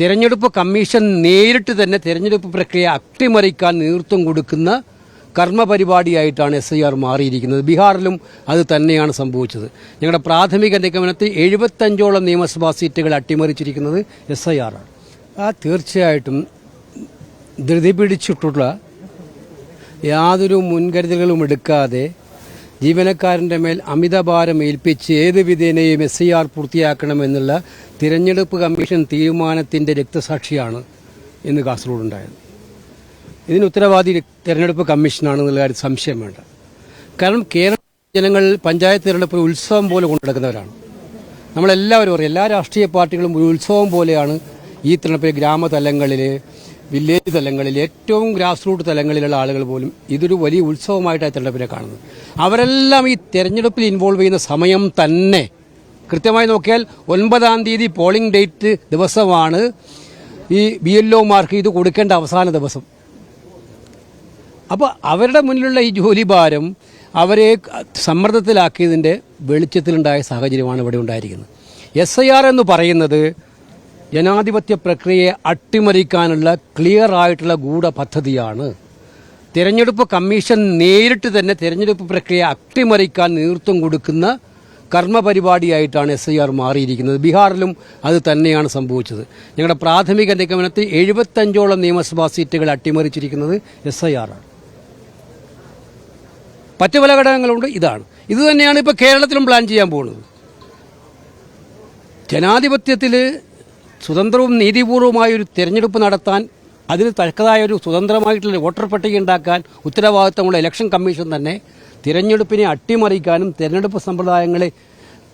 തിരഞ്ഞെടുപ്പ് കമ്മീഷൻ നേരിട്ട് തന്നെ തിരഞ്ഞെടുപ്പ് പ്രക്രിയ അട്ടിമറിക്കാൻ നേതൃത്വം കൊടുക്കുന്ന കർമ്മപരിപാടിയായിട്ടാണ് എസ് ഐ ആർ മാറിയിരിക്കുന്നത്. ബീഹാറിലും അത് തന്നെയാണ് സംഭവിച്ചത്. ഞങ്ങളുടെ പ്രാഥമിക നിഗമനത്തിൽ എഴുപത്തഞ്ചോളം നിയമസഭാ സീറ്റുകൾ അട്ടിമറിച്ചിരിക്കുന്നത് എസ് ഐ ആറാണ് ആ തീർച്ചയായിട്ടും ധൃതി പിടിച്ചിട്ടുള്ള യാതൊരു മുൻകരുതലുകളും എടുക്കാതെ ജീവനക്കാരന്റെ മേൽ അമിതഭാരം ഏൽപ്പിച്ച് ഏത് വിധേനയും എസ് ഐ ആർ പൂർത്തിയാക്കണമെന്നുള്ള തിരഞ്ഞെടുപ്പ് കമ്മീഷൻ തീരുമാനത്തിന്റെ രക്തസാക്ഷിയാണ് ഇന്ന് കാസർഗോഡ് ഉണ്ടായത്. ഇതിന് ഉത്തരവാദി തിരഞ്ഞെടുപ്പ് കമ്മീഷനാണെന്നുള്ള കാര്യം സംശയം വേണ്ട. കാരണം കേരള ജനങ്ങൾ പഞ്ചായത്ത് തിരഞ്ഞെടുപ്പ് ഉത്സവം പോലെ കൊണ്ടുനടക്കുന്നവരാണ് നമ്മളെല്ലാവരും അറിയാം എല്ലാ രാഷ്ട്രീയ പാർട്ടികളും ഒരു ഉത്സവം പോലെയാണ് ഈ തിരഞ്ഞെടുപ്പ് ഗ്രാമതലങ്ങളിൽ വില്ലേജ് തലങ്ങളിൽ ഏറ്റവും ഗ്രാസ് റൂട്ട് തലങ്ങളിലുള്ള ആളുകൾ പോലും ഇതൊരു വലിയ ഉത്സവമായിട്ടാണ് തിരഞ്ഞെടുപ്പിനെ കാണുന്നത്. അവരെല്ലാം ഈ തെരഞ്ഞെടുപ്പിൽ ഇൻവോൾവ് ചെയ്യുന്ന സമയം തന്നെ. കൃത്യമായി നോക്കിയാൽ ഒൻപതാം തീയതി പോളിംഗ് ഡേറ്റ് ദിവസമാണ്. ഈ ബി എൽ ഒമാർക്ക് ഇത് കൊടുക്കേണ്ട അവസാന ദിവസം. അപ്പോൾ അവരുടെ മുന്നിലുള്ള ഈ ജോലിഭാരം അവരെ സമ്മർദ്ദത്തിലാക്കിയതിന്റെ വെളിച്ചത്തിലുണ്ടായ സാഹചര്യമാണ് ഇവിടെ ഉണ്ടായിരിക്കുന്നത്. എസ് ഐ ആർ എന്ന് പറയുന്നത് ജനാധിപത്യ പ്രക്രിയയെ അട്ടിമറിക്കാനുള്ള ക്ലിയർ ആയിട്ടുള്ള ഗൂഢ പദ്ധതിയാണ് തിരഞ്ഞെടുപ്പ് കമ്മീഷൻ നേരിട്ട് തന്നെ തിരഞ്ഞെടുപ്പ് പ്രക്രിയ അട്ടിമറിക്കാൻ നേതൃത്വം കൊടുക്കുന്ന കർമ്മപരിപാടിയായിട്ടാണ് എസ് ഐ ആർ മാറിയിരിക്കുന്നത്. ബീഹാറിലും അത് തന്നെയാണ് സംഭവിച്ചത്. ഞങ്ങളുടെ പ്രാഥമിക നിഗമനത്തിൽ എഴുപത്തഞ്ചോളം നിയമസഭാ സീറ്റുകൾ അട്ടിമറിച്ചിരിക്കുന്നത് എസ് ഐ ആറാണ് മറ്റു പല ഘടകങ്ങളുണ്ട്. ഇതാണ്. ഇത് തന്നെയാണ് ഇപ്പോൾ കേരളത്തിലും പ്ലാൻ ചെയ്യാൻ പോകുന്നത്. ജനാധിപത്യത്തിൽ സ്വതന്ത്രവും നീതിപൂർവമായ ഒരു തിരഞ്ഞെടുപ്പ് നടത്താൻ അതിന് തക്കതായ ഒരു സ്വതന്ത്രമായിട്ടുള്ള വോട്ടർ പട്ടിക ഉണ്ടാക്കാൻ ഉത്തരവാദിത്തമുള്ള ഇലക്ഷൻ കമ്മീഷൻ തന്നെ തിരഞ്ഞെടുപ്പിനെ അട്ടിമറിക്കാനും തിരഞ്ഞെടുപ്പ് സമ്പ്രദായങ്ങളെ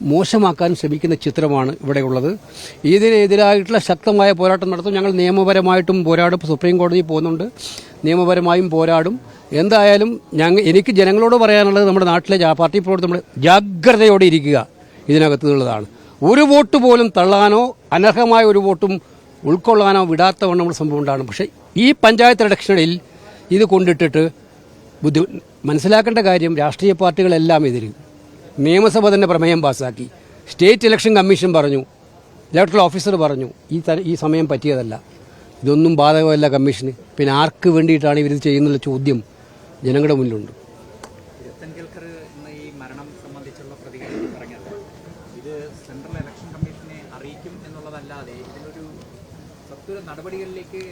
മോശമാക്കാനും ശ്രമിക്കുന്ന ചിത്രമാണ് ഇവിടെയുള്ളത്. ഇതിനെതിരായിട്ടുള്ള ശക്തമായ പോരാട്ടം നടത്തും. ഞങ്ങൾ നിയമപരമായിട്ടും പോരാടും. സുപ്രീം കോടതിയിൽ പോകുന്നുണ്ട്. നിയമപരമായും പോരാടും. എന്തായാലും ഞങ്ങൾ എനിക്ക് ജനങ്ങളോട് പറയാനുള്ളത് നമ്മുടെ നാട്ടിലെ പാർട്ടി പ്രവർത്തനം ജാഗ്രതയോടെ ഇരിക്കുക ഇതിനകത്തുള്ളതാണ് ഒരു വോട്ട് പോലും തള്ളാനോ അനർഹമായ ഒരു വോട്ടും ഉൾക്കൊള്ളാനോ വിടാത്തവണ്ണമുള്ള സംഭവം ഉണ്ടാകണം. പക്ഷേ ഈ പഞ്ചായത്ത് ഇലക്ഷനിൽ ഇത് കൊണ്ടിട്ടിട്ട് ബുദ്ധി മനസ്സിലാക്കേണ്ട കാര്യം രാഷ്ട്രീയ പാർട്ടികളെല്ലാം എതിര്. നിയമസഭ തന്നെ പ്രമേയം പാസ്സാക്കി സ്റ്റേറ്റ് ഇലക്ഷൻ കമ്മീഷൻ പറഞ്ഞു. ഇലക്ട്രൽ ഓഫീസർ പറഞ്ഞു. ഈ ഈ സമയം പറ്റിയതല്ല. ഇതൊന്നും ബാധകമല്ല കമ്മീഷന്. പിന്നെ ആർക്ക് വേണ്ടിയിട്ടാണ് ഇവരിത് ചെയ്യുന്നുള്ള ചോദ്യം ജനങ്ങളുടെ മുന്നിലുണ്ട്. ഇത് സെൻട്രൽ ഇലക്ഷൻ കമ്മീഷനെ അറിയിക്കും എന്നുള്ളതല്ലാതെ ഇതിനൊരു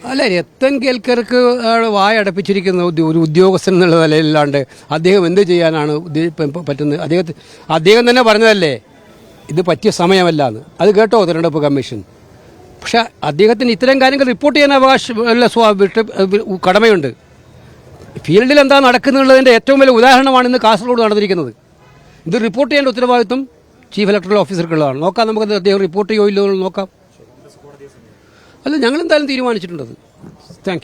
അല്ല രത്തൻ കേൾക്കർക്ക് വായടപ്പിച്ചിരിക്കുന്ന വായ അടപ്പിച്ചിരിക്കുന്ന ഒരു ഉദ്യോഗസ്ഥൻ എന്നുള്ള നിലയിലാണ്ട് അദ്ദേഹം എന്ത് ചെയ്യാനാണ് പറ്റുന്നത്? അദ്ദേഹത്തിന് അദ്ദേഹം തന്നെ പറഞ്ഞതല്ലേ ഇത് പറ്റിയ സമയമല്ല എന്ന് അത് കേട്ടോ തിരഞ്ഞെടുപ്പ് കമ്മീഷൻ. പക്ഷെ അദ്ദേഹത്തിന് ഇത്തരം കാര്യങ്ങൾ റിപ്പോർട്ട് ചെയ്യാൻ അവകാശമുള്ള സ്വാ- കടമയുണ്ട്. ഫീൽഡിൽ എന്താ നടക്കുന്നുള്ളതിന്റെ ഏറ്റവും വലിയ ഉദാഹരണമാണ് ഇന്ന് കാസർഗോഡ് നടന്നിരിക്കുന്നത്. ഇത് റിപ്പോർട്ട് ചെയ്യേണ്ട ഉത്തരവാദിത്വം ചീഫ് ഇലക്ടറൽ ഓഫീസർക്കുള്ളതാണ്. നോക്കാം നമുക്ക് അദ്ദേഹം റിപ്പോർട്ട് ചെയ്യോ ഇല്ലോ നോക്കാം. അല്ല ഞങ്ങൾ എന്തായാലും തീരുമാനിച്ചിട്ടുണ്ടത് താങ്ക്